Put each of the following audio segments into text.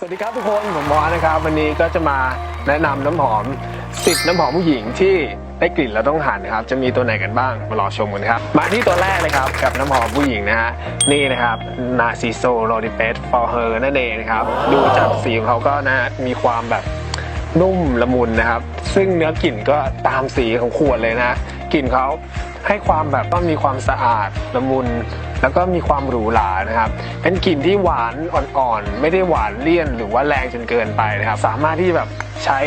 สวัสดีครับทุกคน ผมบอสนะครับ วันนี้ก็จะมาแนะนำน้ำหอม 10 น้ำหอมผู้หญิงที่ได้กลิ่นแล้วต้องหันนะครับ จะมีตัวไหนกันบ้างมารอชมกันครับ มาที่ตัวแรกเลยครับ กับน้ำหอมผู้หญิงนะฮะนี่นะครับ Narciso r o d i p e s for her นั่นเองนะครับ ดูจากสีของเขาก็นะฮะมีความแบบนุ่มละมุนนะครับ ซึ่งเนื้อกลิ่นก็ตามสีของขวดเลยนะกลิ่นเขาให้ความแบบว่ามีความสะอาดละมุน แล้วก็มีความหรูหรานะครับ เป็นกลิ่นที่หวานอ่อนๆ ไม่ได้หวานเลี่ยนหรือว่าแรงจนเกินไปนะครับ สามารถที่แบบใช้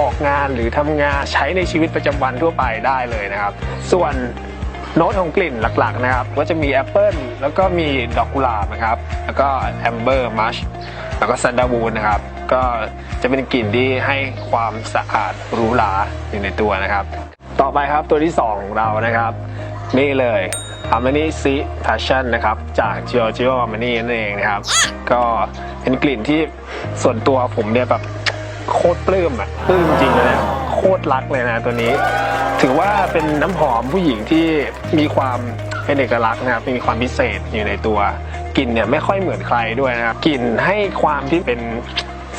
ออกงานหรือทำงานใช้ในชีวิตประจำวันทั่วไปได้เลยนะครับ ส่วนโน้ตของกลิ่นหลักๆนะครับ ก็จะมีแอปเปิลแล้วก็มีดอกกุหลาบนะครับ แล้วก็แอมเบอร์มัชแล้วก็ซันดาวูดนะครับ ก็จะเป็นกลิ่นที่ให้ความสะอาดหรูหราอยู่ในตัวนะครับ ต่อไปครับตัวที่ 2 ของเรานะครับ นี่เลย Armani s e Passion นะครับ จาก Giorgio Armani นั่นเองนะครับ ก็เป็นกลิ่นที่ส่วนตัวผมเนี่ยแบบโคตรปลื้มอะปลื้มจริงเลยนะโคตรรักเลยนะตัวนี้ ถือว่าเป็นน้ำหอมผู้หญิงที่มีความเป็นเอกลักษณ์นะครับมีความพิเศษอยู่ในตัวกลิ่นเนี่ยไม่ค่อยเหมือนใครด้วยนะครับกลิ่นให้ความที่เป็น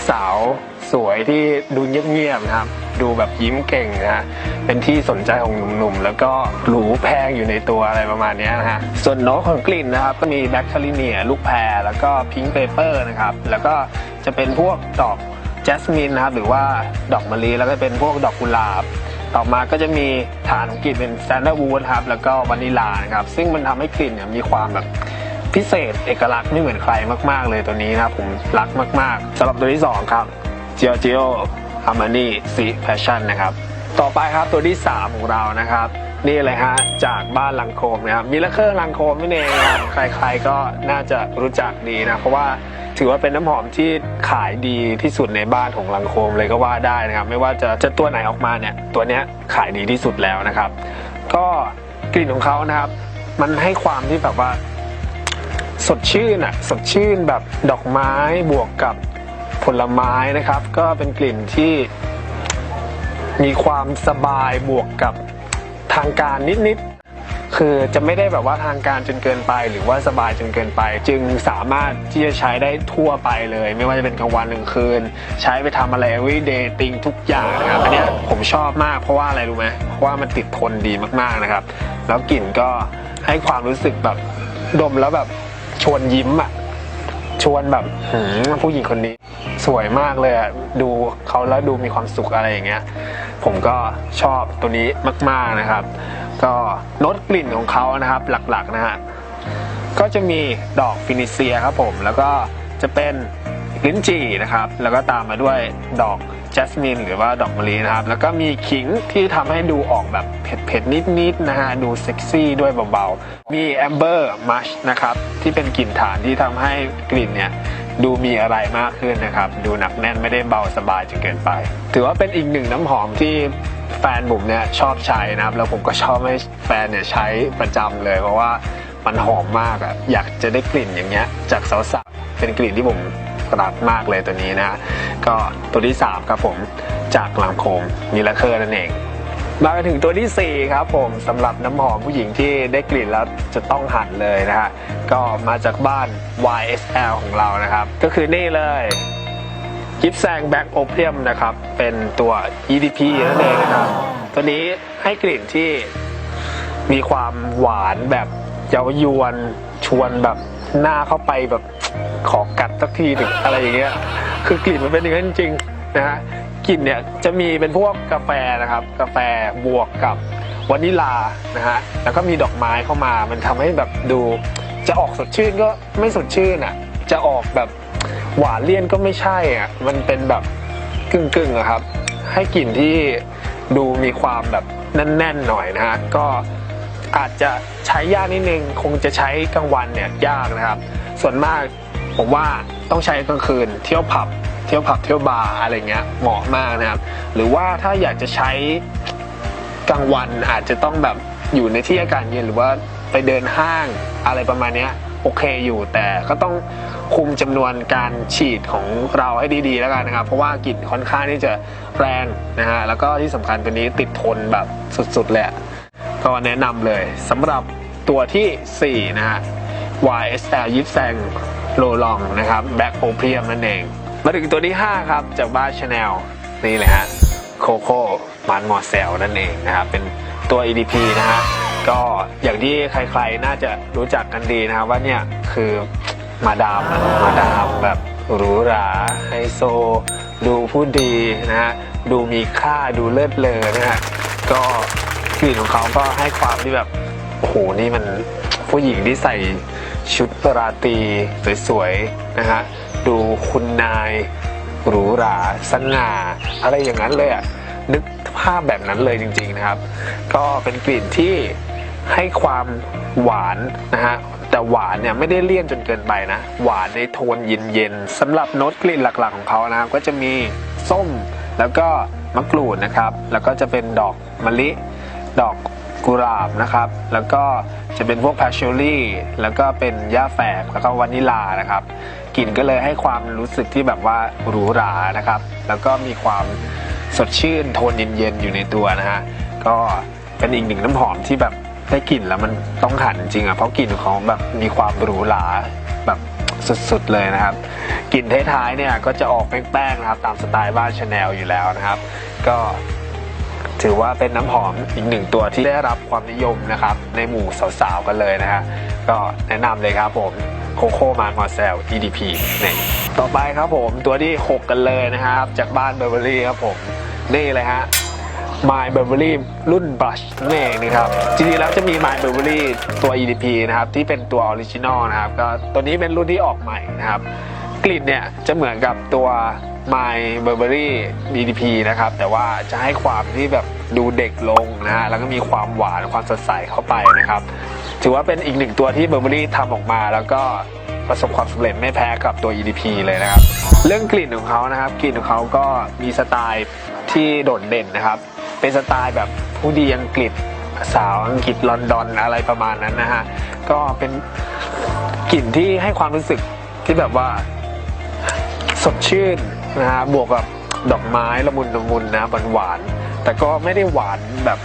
สาว สวยที่ดูเงียบๆนะครับ ดูแบบยิ้มเก่งนะฮะเป็นที่สนใจของหนุ่มๆ แล้วก็หรูแพงอยู่ในตัวอะไรประมาณนี้นะฮะส่วนโน้ตของกลิ่นนะครับ ก็มีแบคคาริเนียลูกแพรแล้วก็พิงค์เปเปอร์นะครับ แล้วก็จะเป็นพวกดอกแจสมินนะครับ หรือว่าดอกมะลิแล้วก็เป็นพวกดอกกุหลาบต่อมาก็จะมีฐานของกลิ่นเป็นแซนดอร์วูดครับแล้วก็วานิลานะครับซึ่งมันทำให้กลิ่นเนี่ยมีความแบบพิเศษเอกลักษณ์ไม่เหมือนใครมาก ๆ เลยตัวนี้นะครับผมรักมาก ๆสำหรับตัวที่2ครับ Giorgio Armani s e Passion นะครับ ต่อไปครับตัวที่ 3 ของเรานะครับ นี่เลยฮะจากบ้านลังโคมนะครับมิลเคอร์ลังโคมนั่เองครับใครๆก็น่าจะรู้จักดีนะ เพราะว่าถือว่าเป็นน้ำหอมที่ขายดีที่สุดในบ้านของลังโคมเลยก็ว่าได้นะครับ ไม่ว่าจะจะตัวไหนออกมาเนี่ย ตัวเนี้ยขายดีที่สุดแล้วนะครับ ก็กลิ่นของเขานะครับ มันให้ความที่แบบว่า สดชื่นอะสดชื่นแบบดอกไม้บวกกับ ผลไม้นะครับ ก็เป็นกลิ่นที่มีความสบายบวกกับทางการนิดๆ คือจะไม่ได้แบบว่าทางการจนเกินไป หรือว่าสบายจนเกินไป จึงสามารถที่จะใช้ได้ทั่วไปเลย ไม่ว่าจะเป็นกลางวันกลางคืน ใช้ไปทำอะไร everyday ติงทุกอย่างนะครับอันนี้ผมชอบมากเพราะว่าอะไรรู้ไหมเพราะว่ามันติดทนดีมากๆนะครับ แล้วกลิ่นก็ให้ความรู้สึกแบบดมแล้วแบบชวนยิ้มอะชวนแบบผู้หญิงคนนี้ สวยมากเลยอะดูเขาแล้วดูมีความสุขอะไรอย่างเงี้ย ผมก็ชอบตัวนี้มาก ๆนะครับ ก็โน้ตกลิ่นของเขานะครับหลักๆนะฮะก็จะมีดอกฟินิเซียครับผมแล้วก็จะเป็นลิ้นจี่นะครับ แล้วก็ตามมาด้วยดอกแจสมินหรือว่าดอกมะลินะครับ แล้วก็มีขิงที่ทำให้ดูออกแบบเผ็ดๆนิดๆนะฮะ ดูเซ็กซี่ด้วยเบาๆ มีแอมเบอร์มัชนะครับ ที่เป็นกลิ่นฐานที่ทำให้กลิ่นเนี่ย ดูมีอะไรมากขึ้นนะครับ ดูหนักแน่นไม่ได้เบาสบายจนเกินไป ถือว่าเป็นอีกหนึ่งน้ำหอมที่แฟนผมเนี่ยชอบใช้นะครับ แล้วผมก็ชอบให้แฟนเนี่ยใช้ประจำเลย เพราะว่ามันหอมมากอะอยากจะได้กลิ่นอย่างเงี้ย จากสาวๆเป็นกลิ่นที่ผมรักมากเลยตัวนี้นะ ก็ตัวที่ 3 ครับผมจากลังโคมมิลเคอร์นั่นเอง มาถึงตัวที่ 4 ครับผมสำหรับน้ำหอมผู้หญิงที่ได้กลิ่นแล้วจะต้องหันเลยนะฮะก็มาจากบ้าน YSL ของเรานะครับ ก็คือนี่เลยกิฟแซงแบ็กโอเพียมนะครับ เป็นตัว EDP นั่นเองนะครับ ตัวนี้ให้กลิ่นที่มีความหวานแบบเย้ายวนชวนแบบหน้าเข้าไปแบบขอกัดสักทีหนึ่งอะไรอย่างเงี้ยคือกลิ่นมันเป็นอย่างนั้นจริงๆนะฮะ กลิ่นเนี่ยจะมีเป็นพวกกาแฟนะครับ กาแฟบวกกับวานิลานะฮะแล้วก็มีดอกไม้เข้ามา มันทำให้แบบดู จะออกสดชื่นก็ไม่สดชื่นอะจะออกแบบหวานเลี่ยนก็ไม่ใช่อะมันเป็นแบบกึ่งๆอะครับ ให้กลิ่นที่ดูมีความแบบแน่นๆหน่อยนะฮะก็อาจจะใช้ยากนิดนึงคงจะใช้กลางวันเนี่ยยากนะครับ ส่วนมาก ผมว่าต้องใช้กลางคืนเที่ยวผับ เที่ยวผับเที่ยวบาร์อะไรเงี้ยเหมาะมากนะครับ หรือว่าถ้าอยากจะใช้กลางวันอาจจะต้องแบบอยู่ในที่อากาศเย็นหรือว่าไปเดินห้างอะไรประมาณนี้โอเคอยู่แต่ก็ต้องคุมจำนวนการฉีดของเราให้ดีๆแล้วกันนะครับ เพราะว่ากลิ่นค่อนข้างที่จะแรงนะฮะแล้วก็ที่สำคัญตัวนี้ติดทนแบบสุดๆเลยอะก็แนะนำเลยสำหรับตัวทีสี่ 4 นะฮะ YSL ยิปแซง โลลองนะครับแบ็คโอเพียมนั่นเอง มาถึงตัวที่ 5 ครับ จากบ้านชาแนลนี่เลยฮะโคโค่มันมอเซลนั่นเองนะครับเป็นตัว EDP นะฮะก็อย่างที่ใครๆน่าจะรู้จักกันดีนะครับว่าเนี่ยคือมาดามมาดามแบบหรูหราไฮโซ ดูผู้ดีนะฮะดูมีค่าดูเลิศเลอนะฮะก็กลิ่นของเขาก็ให้ความที่แบบโอ้โหนี่มันผู้หญิงที่ใส่ ชุดราตรีสวยๆนะฮะดูคุณนายหรูหราสง่าอะไรอย่างนั้นเลยอะนึกภาพแบบนั้นเลยจริงๆนะครับ ก็เป็นกลิ่นที่ให้ความหวานนะฮะแต่หวานเนี่ยไม่ได้เลี่ยนจนเกินไปนะ หวานในโทนเย็นๆสำหรับโน้ตกลิ่นหลักๆของเขานะครับก็จะมีส้มแล้วก็มะกรูดนะครับ แล้วก็จะเป็นดอกมะลิ ดอก กุหลาบนะครับ แล้วก็จะเป็นพวกแพชชูรี่แล้วก็เป็นย่าแฝกแล้วก็วานิลานะครับกลิ่นก็เลยให้ความรู้สึกที่แบบว่าหรูหรานะครับ แล้วก็มีความสดชื่นโทนเย็นๆอยู่ในตัวนะฮะก็เป็นอีกหนึ่งน้ำหอมที่แบบได้กลิ่นแล้วมันต้องหันจริงอะเพราะกลิ่นของแบบมีความหรูหราแบบสุดๆเลยนะครับกลิ่นท้ายๆเนี่ยก็จะออกแป้งๆนะครับ ตามสไตล์บ้านชาแนลอยู่แล้วนะครับ ก็ ถือว่าเป็นน้ำหอมอีกหนึ่งตัวที่ได้รับความนิยมนะครับ ในหมู่สาวๆกันเลยนะฮะก็แนะนำเลยครับผมโคโค่มานมอเซล EDP นี่ต่อไปครับผมตัวที่ 6 กันเลยนะครับ จากบ้านเบอร์เวอรี่ครับผม นี่เลยฮะ My Burberry รุ่น Brush นั่นเองนะครับ จริงๆแล้วจะมี My Burberry ตัว EDP นะครับ ที่เป็นตัวออริจินอลนะครับ ก็ตัวนี้เป็นรุ่นที่ออกใหม่นะครับ กลิ่นเนี่ยจะเหมือนกับตัว My Burberry EDP นะครับ แต่ว่าจะให้ความที่แบบดูเด็กลงนะฮะแล้วก็มีความหวานความสดใสเข้าไปนะครับ ถือว่าเป็นอีกหนึ่งตัวที่ Burberry ทำออกมาแล้วก็ประสบความสำเร็จไม่แพ้กับตัว EDP เลยนะครับ เรื่องกลิ่นของเขานะครับ กลิ่นของเขาก็มีสไตล์ที่โดดเด่นนะครับ เป็นสไตล์แบบผู้ดีอังกฤษสาวอังกฤษลอนดอนอะไรประมาณนั้นนะฮะ ก็เป็นกลิ่นที่ให้ความรู้สึกที่แบบว่า สดชื่น นะฮะบวกกับดอกไม้ละมุนละมุนนะหวานหวานๆแต่ก็ไม่ได้หวานแบบ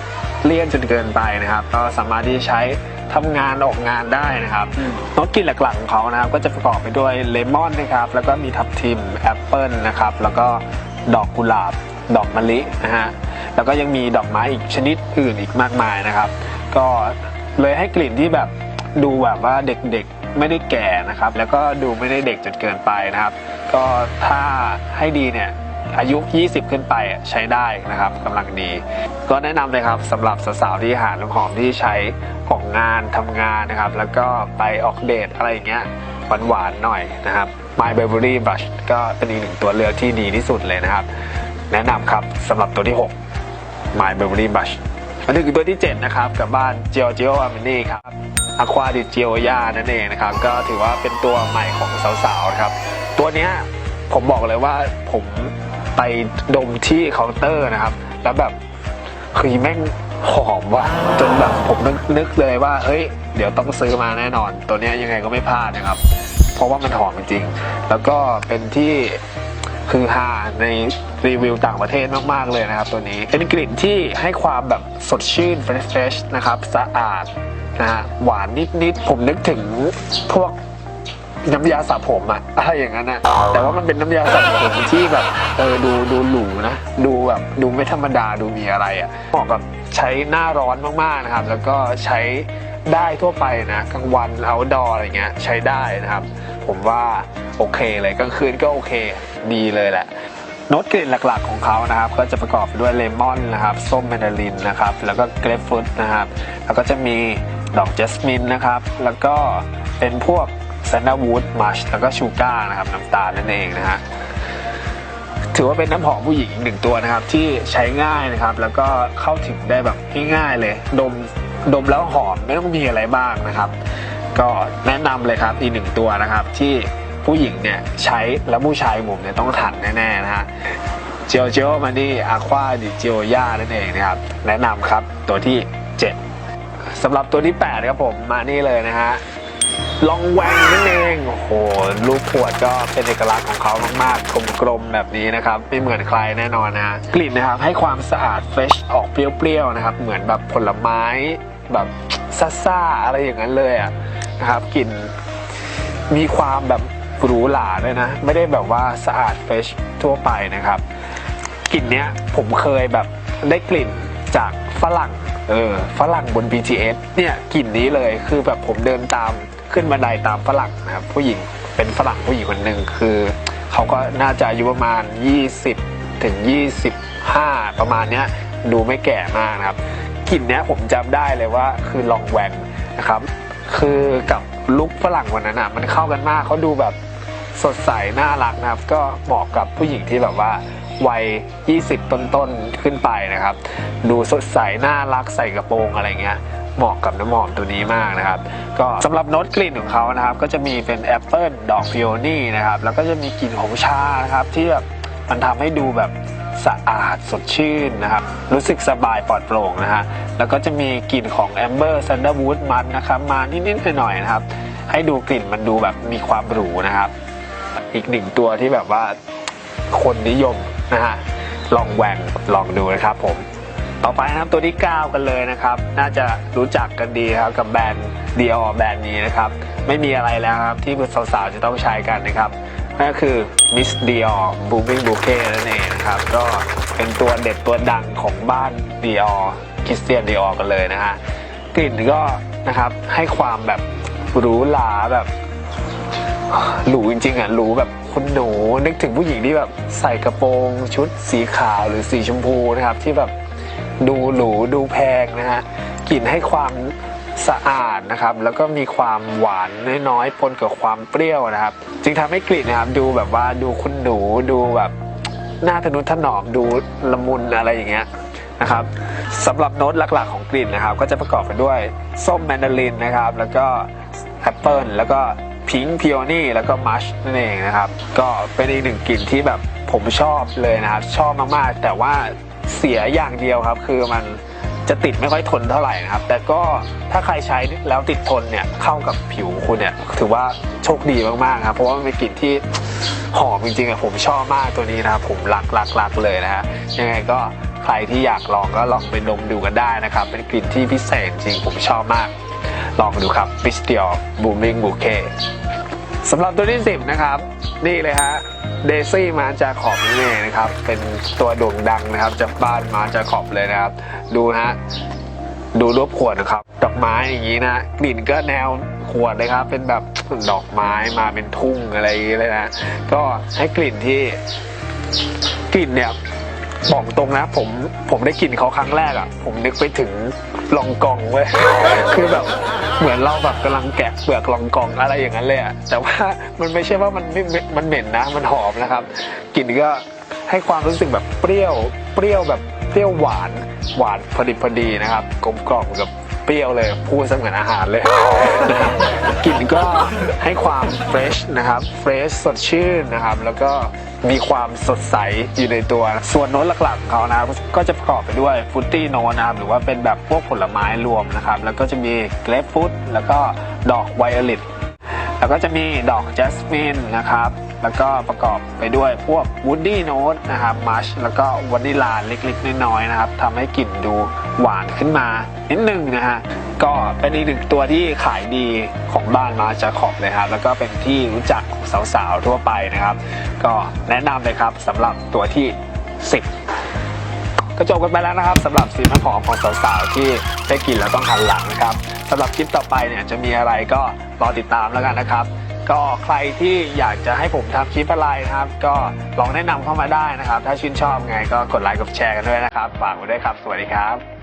เลี่ยนจนเกินไปนะครับ ก็สามารถที่จะใช้ทำงานออกงานได้นะครับรสกลิ่นหลักๆของเขานะครับก็จะประกอบไปด้วยเลมอนนะครับ แล้วก็มีทับทิมแอปเปิลนะครับ แล้วก็ดอกกุหลาบ ดอกมะลินะฮะ แล้วก็ยังมีดอกไม้อีกชนิดอื่นอีกมากมายนะครับ ก็เลยให้กลิ่นที่แบบดูแบบว่าเด็กๆไม่ได้แก่นะครับ แล้วก็ดูไม่ได้เด็กจนเกินไปนะครับ ก็ถ้าให้ดีเนี่ยอายุ 20 ขึ้นไปใช้ได้นะครับกำลังดี ก็แนะนำเลยครับสำหรับสาวๆที่หาน้ำหอมที่ใช้ออกงานทำงานนะครับ แล้วก็ไปออกเดทอะไรอย่างเงี้ยหวานๆหน่อยนะครับ My Burberry Brush ก็เป็นอีกหนึ่งตัวเลือกที่ดีที่สุดเลยนะครับ แนะนำครับสำหรับตัวที่ 6 My Burberry Brush มาถึงตัวที่ 7 นะครับ กับบ้าน Giorgio Armani ครับ Aqua di Gioia นั่นเองนะครับ ก็ถือว่าเป็นตัวใหม่ของสาวๆนะครับ ตัวเนี้ยผมบอกเลยว่าผมไปดมที่เคาน์เตอร์นะครับ แล้วแบบคือแม่งหอมว่ะจนแบบผมนึกนึกเลยว่าเฮ้ย เดี๋ยวต้องซื้อมาแน่นอน ตัวเนี้ยยังไงก็ไม่พลาดนะครับ เพราะว่ามันหอมจริงๆแล้วก็เป็นที่คือฮาในรีวิวต่างประเทศมาก ๆ เลยนะครับตัวนี้ เป็นกลิ่นที่ให้ความแบบสดชื่นเฟรชนะครับ สะอาดนะฮะหวานนิด ๆ ผมนึกถึงพวก น้ำยาสระผมอะอะไรอย่างนั้นนะแต่ว่ามันเป็นน้ำยาสระผมที่แบบเออดูดูหรูนะ ดูแบบดูไม่ธรรมดาดูมีอะไรอะเหมาะกับใช้หน้าร้อนมากๆนะครับ แล้วก็ใช้ได้ทั่วไปนะกลางวันเอาดออะไรเงี้ยใช้ได้นะครับ ผมว่าโอเคเลยกลางคืนก็โอเค ดีเลยแหละโน้ตกลิ่นหลักๆของเขานะครับ ก็จะประกอบด้วยเลมอนนะครับส้มแมนดารินนะครับ แล้วก็เกรปฟรุตนะครับ แล้วก็จะมีดอกเจสมินนะครับ แล้วก็เป็นพวก ซนด a วูดมัชแล้วก็ชูการ์นะครับน้ำตาลนั่นเองนะฮะถือว่าเป็นน้ำหอมผู้หญิงอีกหนึ่งตัวนะครับ ที่ใช้ง่ายนะครับ แล้วก็เข้าถึงได้แบบง่ายๆเลย ดมดมแล้วหอมไม่ต้องมีอะไรบ้างนะครับ ก็แนะนำเลยครับอีกหนึ่งตัวนะครับ ที่ผู้หญิงเนี่ยใช้แล้วผู้ชายมุมเนี่ยต้องหันแน่ๆนะฮะเจียวเจียวมานี่อาควาดิเจียวย่านั่นเองนะครับ แนะนำครับตัวที่ 7สำหรับตัวที่8ครับผมมานี่เลยนะฮะ ลองแวงนั่นเองโอ้โหรูปขวดก็เป็นเอกลักษณ์ของเขามากๆกลมๆแบบนี้นะครับ ไม่เหมือนใครแน่นอนนะกลิ่นนะครับให้ความสะอาดเฟรชออกเปรี้ยวๆนะครับ เหมือนแบบผลไม้แบบซ่าๆอะไรอย่างนั้นเลยอะนะครับกลิ่นมีความแบบหรูหราด้วยนะ ไม่ได้แบบว่าสะอาดเฟชทั่วไปนะครับกลิ่นเนี้ยผมเคยแบบได้กลิ่นจากฝรั่งเออฝรั่งบน BTS เนี่ยกลิ่นนี้เลยคือแบบผมเดินตาม ขึ้นบันไดตามฝรั่งนะครับผู้หญิงเป็นฝรั่งผู้หญิงคนหนึ่งคือเขาก็น่าจะอายุประมาณ 20 ถึง 25 ประมาณเนี้ยดูไม่แก่มากนะครับกลิ่นเนี้ยผมจำได้เลยว่าคือลองแวงนะครับคือกับลุคฝรั่งวันนั้นอะมันเข้ากันมากเขาดูแบบสดใสน่ารักนะครับ ก็เหมาะกับผู้หญิงที่แบบว่าวัย 20 ต้นๆ ขึ้นไปนะครับ ดูสดใสน่ารักใส่กระโปรงอะไรเงี้ย เหมาะกับน้ำหอมตัวนี้มากนะครับ ก็สำหรับโน้ตกลิ่นของเขานะครับ ก็จะมีเป็นแอปเปิลดอกพิโอนี่นะครับ แล้วก็จะมีกลิ่นของชานะครับ ที่แบบมันทำให้ดูแบบสะอาดสดชื่นนะครับ รู้สึกสบายปลอดโปร่งนะฮะแล้วก็จะมีกลิ่นของแอมเบอร์ซันเดอร์วูดมันนะครับ มานิดๆหน่อยๆนะครับ ให้ดูกลิ่นมันดูแบบมีความหรูนะครับ อีกหนึ่งตัวที่แบบว่าคนนิยมนะฮะลองแหวงลองดูนะครับผม ต่อไปนะครับตัวที่ 9 กันเลยนะครับ น่าจะรู้จักกันดีครับกับแบรนด์ Dior แบรนด์นี้นะครับ ไม่มีอะไรแล้วครับที่สาวๆจะต้องใช้กันนะครับนั่นก็คือ Miss Dior Blooming Bouquet นั่นเองนะครับ ก็เป็นตัวเด็ดตัวดังของบ้าน Dior Christian Dior กันเลยนะฮะกลิ่นก็นะครับให้ความแบบหรูหราแบบหรูจริงๆอะหรูแบบคุณหนูนึกถึงผู้หญิงที่แบบใส่กระโปรงชุดสีขาวหรือสีชมพูนะครับที่แบบ ดูหรูดูแพงนะฮะกลิ่นให้ความสะอาดนะครับ แล้วก็มีความหวานน้อยๆปนกับความเปรี้ยวนะครับ จึงทำให้กลิ่นนะครับ ดูแบบว่าดูคุณหนูดูแบบหน่าทะนุถนอมดูละมุนอะไรอย่างเงี้ยนะครับสำหรับโน้ตหลักๆของกลิ่นนะครับ ก็จะประกอบไปด้วยส้มแมนดารินนะครับ แล้วก็แอปเปิลแล้วก็พิงค์พิโอนี่แล้วก็มัชนั่นเองนะครับ ก็เป็นอีกหนึ่งกลิ่นที่แบบผมชอบเลยนะครับ ชอบมากๆ แต่ว่า เสียอย่างเดียวครับ คือมันจะติดไม่ค่อยทนเท่าไหร่นะครับ แต่ก็ถ้าใครใช้แล้วติดทนเนี่ยเข้ากับผิวคุณเนี่ยถือว่าโชคดีมากๆครับเพราะว่ามันเป็นกลิ่นที่หอมจริงๆอะผมชอบมากตัวนี้นะครับผมรักรักรักเลยนะฮะยังไงก็ใครที่อยากลองก็ลองไปดมดูกันได้นะครับ เป็นกลิ่นที่พิเศษจริงผมชอบมาก ลองดูครับ b i s t i o Booming Bouquet สำหรับตัวที่ 10 นะครับ นี่เลยฮะ เดซี่มาจากขอบนี่นะครับ เป็นตัวโด่งดังนะครับจากบ้านมาจากขอบเลยนะครับ ดูนะฮะดูรูปขวดนะครับ ดอกไม้อย่างนี้นะกลิ่นก็แนวขวดเลยครับ เป็นแบบดอกไม้มาเป็นทุ่งอะไรอย่างนี้เลยนะ ก็ให้กลิ่นที่กลิ่นเนี่ย บอกตรงนะผมผมได้กลิ่นเขาครั้งแรกอะ่ะ ผมนึกไปถึงลองกองเว้ย คือแบบเหมือนเราแบบกำลังแกะเปลือกลองกองอะไรอย่างนั้นเลยอะ่ะแต่ว่ามันไม่ใช่ว่ามันไม่ไม่มันเหม็นนะ มันหอมนะครับกลิ่นก็ให้ความรู้สึกแบบเปรี้ยว เปรี้ยวแบบเปรี้ยวหวานหวานพอดีพอดีนะครับกลมกล่อมกับเป รี้ยวเลย พูดเสมือนอาหารเลยนะครับกลิ่นก็ให้ความเฟรชนะครับเฟรชสดชื่นนะครับ แล้วก็มีความสดใสอยู่ในตัว ส่วนโน้ตหลักๆของเขานะครับก็จะประกอบไปด้วยฟุตตี้โน้ตนะครับหรือว่าเป็นแบบพวกผลไม้รวมนะครับ แล้วก็จะมีเกรปฟรุตแล้วก็ดอกไวโอเลตแล้วก็จะมีดอกจัสมินนะครับ แล้วก็ประกอบไปด้วยพวกวูดดี้โน้ตนะครับมัชแล้วก็วานิลาเล็กๆ น้อยๆนะครับทำให้กลิ่นดูหวานขึ้นมา นิดนึงนะฮะก็เป็นอีกหนึ่งตัวที่ขายดีของบ้านมาจาขอบเลยครับ แล้วก็เป็นที่รู้จักของสาวๆทั่วไปนะครับ ก็แนะนำเลยครับสำหรับตัวที่ 10 ก็จบกันไปแล้วนะครับสำหรับสีน้ำหอมของสาวๆที่ได้กลิ่นแล้วต้องหันหลังนะครับสำหรับคลิปต่อไปเนี่ยจะมีอะไรก็รอติดตามแล้วกันนะครับ ก็ใครที่อยากจะให้ผมทำคลิปอะไรนะครับ ก็ลองแนะนำเข้ามาได้นะครับ ถ้าชื่นชอบไงก็กดไลค์กดแชร์กันด้วยนะครับฝากไว้ด้วยครับ สวัสดีครับ